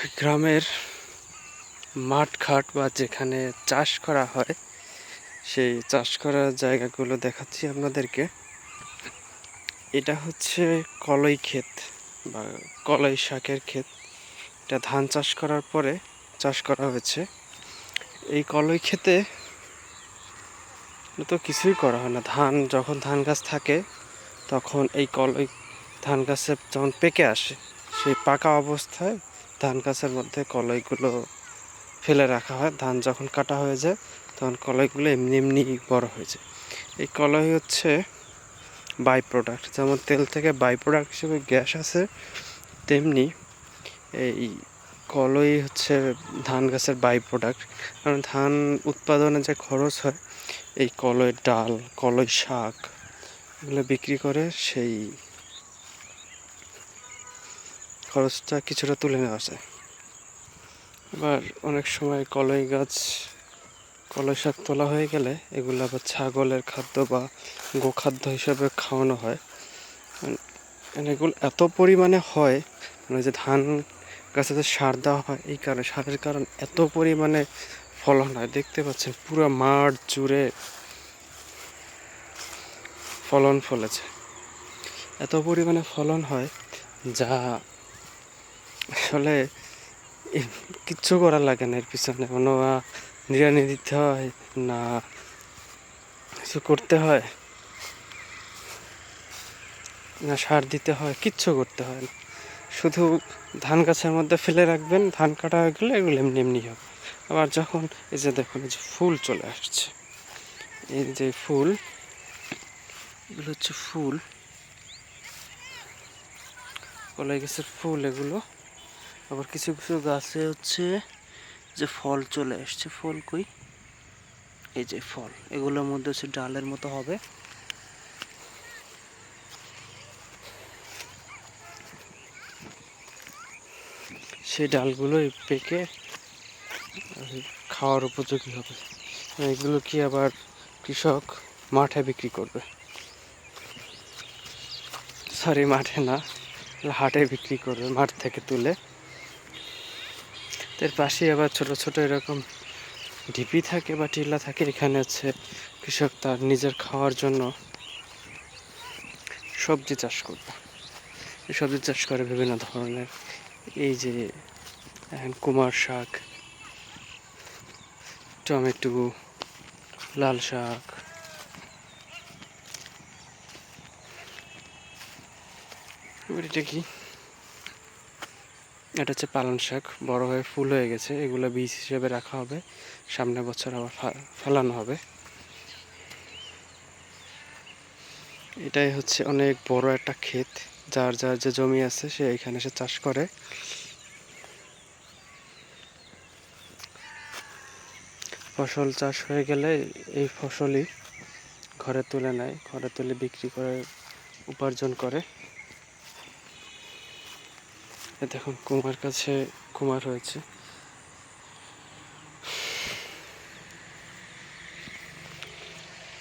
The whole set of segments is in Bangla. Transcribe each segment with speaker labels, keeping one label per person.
Speaker 1: গ্রামের মাঠঘাট বা যেখানে চাষ করা হয়, সেই চাষ করার জায়গাগুলো দেখাচ্ছি আপনাদেরকে। এটা হচ্ছে কলই ক্ষেত বা কলই শাকের ক্ষেত। এটা ধান চাষ করার পরে চাষ করা হয়েছে। এই কলই ক্ষেতে তো কিছুই করা হয় না। ধান, যখন ধান গাছ থাকে, তখন এই কলই ধান গাছে যখন পেকে আসে, সেই পাকা অবস্থায় ধান গাছের মধ্যে কলাইগুলো ফেলে রাখা হয়। ধান যখন কাটা হয়ে যায়, তখন কলাইগুলো এমনি এমনি বড় হয়ে যায়। এই কলাই হচ্ছে বাই প্রোডাক্ট যেমন তেল থেকে বাই প্রোডাক্ট হিসেবে গ্যাস আছে, তেমনি এই কলই হচ্ছে ধান গাছের বাই প্রোডাক্ট কারণ ধান উৎপাদনে যে খরচ হয়, এই কলয়ের ডাল, কলই শাক এগুলো বিক্রি করে সেই খরচটা কিছুটা তুলে নেওয়া যায়। এবার অনেক সময় কলাই গাছ, কলাই শাক তোলা হয়ে গেলে এগুলো আবার ছাগলের খাদ্য বা গোখাদ্য হিসাবে খাওয়ানো হয়। মানে এগুলো এত পরিমাণে হয় মানে যে ধান গাছে যে সার দেওয়া হয়, এই কারণে, সারের কারণ এত পরিমাণে ফলন হয়। দেখতে পাচ্ছেন পুরো মাঠ জুড়ে ফলন ফলেছে। এত পরিমাণে ফলন হয় যা আসলে কিচ্ছু করা লাগে না এর পিছনে। কোনো নিড়ানি দিতে হয়, না, কিছু করতে হয়, না, সার দিতে হয়, কিচ্ছু করতে হয় না। শুধু ধান গাছের মধ্যে ফেলে রাখবেন, ধান কাটা হয়ে গেলে এগুলো এমনি এমনি হবে। আবার যখন এই যে দেখুন যে ফুল চলে আসছে, এই যে ফুল, এগুলো হচ্ছে ফুল। কলাই গাছের ফুল এগুলো। আবার কিছু কিছু গাছে হচ্ছে যে ফল চলে আসছে ফল কই? এই যে ফল। এগুলোর মধ্যে হচ্ছে ডালের মতো হবে। সেই ডালগুলো পেকে খাওয়ার উপযোগী হবে। এগুলো কি আবার কৃষক মাঠে বিক্রি করবে? সরি মাঠে না, হাটে বিক্রি করবে মাঠ থেকে তুলে। এর পাশে আবার ছোট ছোট এরকম ঢিপি থাকে বা টিলা থাকে, এখানে হচ্ছে কৃষক তার নিজের খাওয়ার জন্য সবজি চাষ করবে সবজি চাষ করে বিভিন্ন ধরনের। এই যে কুমার শাক, টমেটো, লাল শাক এটা কি? এটা হচ্ছে পালং শাক। বড় হয়ে ফুল হয়ে গেছে। এগুলো বীজ হিসেবে রাখা হবে। সামনে বছর আবার ফেলানো হবে। এটাই হচ্ছে অনেক বড় একটা ক্ষেত। যার যার যে জমি আছে, সে এখানে এসে চাষ করে। ফসল চাষ হয়ে গেলে এই ফসলই ঘরে তুলে নেয়। ঘরে তুলে বিক্রি করে উপার্জন করে। দেখুন, কুমার কাছে কুমার হয়েছে।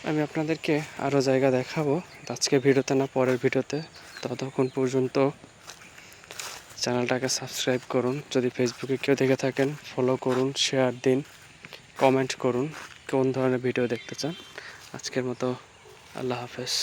Speaker 1: আমি আপনাদেরকে আরও জায়গা দেখাবো। আজকে ভিডিওতে না, পরের ভিডিওতে। ততক্ষণ পর্যন্ত চ্যানেলটাকে সাবস্ক্রাইব করুন। যদি ফেসবুকে কেউ দেখে থাকেন ফলো করুন শেয়ার দিন কমেন্ট করুন, কোন ধরনের ভিডিও দেখতে চান। আজকের মতো আল্লাহ হাফেজ।